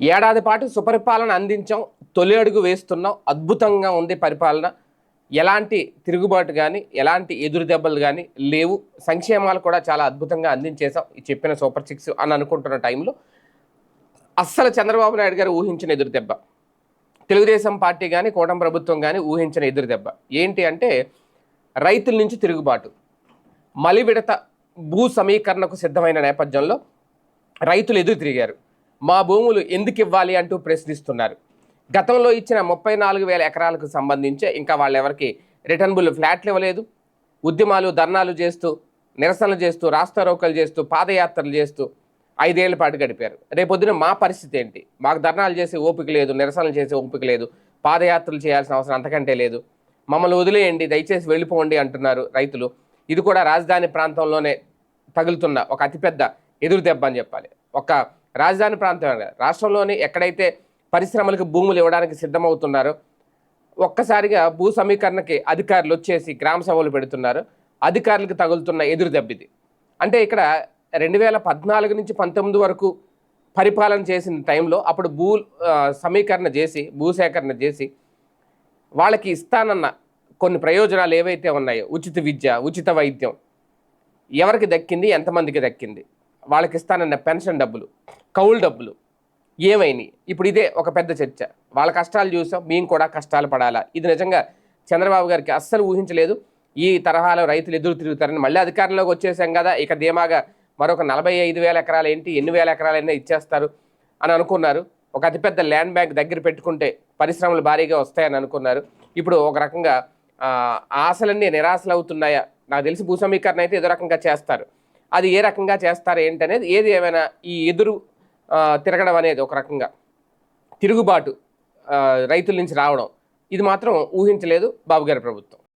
ఏడాది పాటు సుపరిపాలన అందించాం తొలి అడుగు వేస్తున్నాం అద్భుతంగా ఉంది పరిపాలన. ఎలాంటి తిరుగుబాటు కానీ ఎలాంటి ఎదురు దెబ్బలు కానీ లేవు. సంక్షేమాలు కూడా చాలా అద్భుతంగా అందించేసాం చెప్పిన సూపర్ సిక్స్ అని అనుకుంటున్న టైంలో అస్సలు చంద్రబాబు నాయుడు గారు ఊహించిన ఎదురు దెబ్బ. తెలుగుదేశం పార్టీ కానీ కూటమి ప్రభుత్వం కానీ ఊహించిన ఎదురు దెబ్బ. ఏంటి అంటే రైతుల నుంచి తిరుగుబాటు. మలివిడత భూ సమీకరణకు సిద్ధమైన నేపథ్యంలో రైతులు ఎదురు తిరిగారు. మా భూములు ఎందుకు ఇవ్వాలి అంటూ ప్రశ్నిస్తున్నారు. గతంలో ఇచ్చిన ముప్పై నాలుగు వేల ఎకరాలకు సంబంధించి ఇంకా వాళ్ళెవరికి రిటర్నబుల్ ఫ్లాట్లు ఇవ్వలేదు. ఉద్యమాలు ధర్నాలు చేస్తూ నిరసనలు చేస్తూ రాస్తారోకలు చేస్తూ పాదయాత్రలు చేస్తూ ఐదేళ్ళ పాటు గడిపారు. రేపొద్దున మా పరిస్థితి ఏంటి? మాకు ధర్నాలు చేసే ఓపిక లేదు నిరసనలు చేసే ఓపిక లేదు పాదయాత్రలు చేయాల్సిన అవసరం అంతకంటే లేదు. మమ్మల్ని వదిలేయండి దయచేసి వెళ్ళిపోండి అంటున్నారు రైతులు. ఇది కూడా రాజధాని ప్రాంతంలోనే తగులుతున్న ఒక అతిపెద్ద ఎదురు దెబ్బ అని చెప్పాలి. ఒక రాజధాని ప్రాంతం రాష్ట్రంలోని ఎక్కడైతే పరిశ్రమలకు భూములు ఇవ్వడానికి సిద్ధమవుతున్నారో ఒక్కసారిగా భూ సమీకరణకి అధికారులు వచ్చేసి గ్రామ సభలు పెడుతున్నారు. అధికారులకు తగులుతున్న ఎదురు దెబ్బిది అంటే ఇక్కడ రెండు వేల పద్నాలుగు నుంచి పంతొమ్మిది వరకు పరిపాలన చేసిన టైంలో అప్పుడు భూ సమీకరణ చేసి భూసేకరణ చేసి వాళ్ళకి ఇస్తానన్న కొన్ని ప్రయోజనాలు ఏవైతే ఉన్నాయో ఉచిత విద్య ఉచిత వైద్యం ఎవరికి దక్కింది ఎంతమందికి దక్కింది? వాళ్ళకి ఇస్తానన్న పెన్షన్ డబ్బులు. కౌలు డబ్బులు ఏమైనాయి ఇప్పుడు ఇదే ఒక పెద్ద చర్చ. వాళ్ళ కష్టాలు చూసాం మేము కూడా కష్టాలు పడాలా? ఇది నిజంగా చంద్రబాబు గారికి అస్సలు ఊహించలేదు. ఈ తరహాలో రైతులు ఎదురు తిరుగుతారని మళ్ళీ అధికారంలోకి వచ్చేసాం కదా ఇక ధీమాగా మరొక నలభై ఐదు వేల ఎకరాలు ఏంటి ఎన్ని వేల ఎకరాలైనా ఇచ్చేస్తారు అని అనుకున్నారు. ఒక అతిపెద్ద ల్యాండ్ బ్యాంక్ దగ్గర పెట్టుకుంటే పరిశ్రమలు భారీగా వస్తాయని అనుకున్నారు. ఇప్పుడు ఒక రకంగా ఆశలన్నీ నిరాశలు అవుతున్నాయా నాకు తెలిసి భూ అయితే ఏదో రకంగా చేస్తారు. అది ఏ రకంగా చేస్తారు ఏంటనేది ఏది ఏమైనా ఈ ఎదురు తిరగడం అనేది ఒక రకంగా. తిరుగుబాటు రైతుల నుంచి రావడం ఇది మాత్రం ఊహించలేదు బాబు గారి ప్రభుత్వం.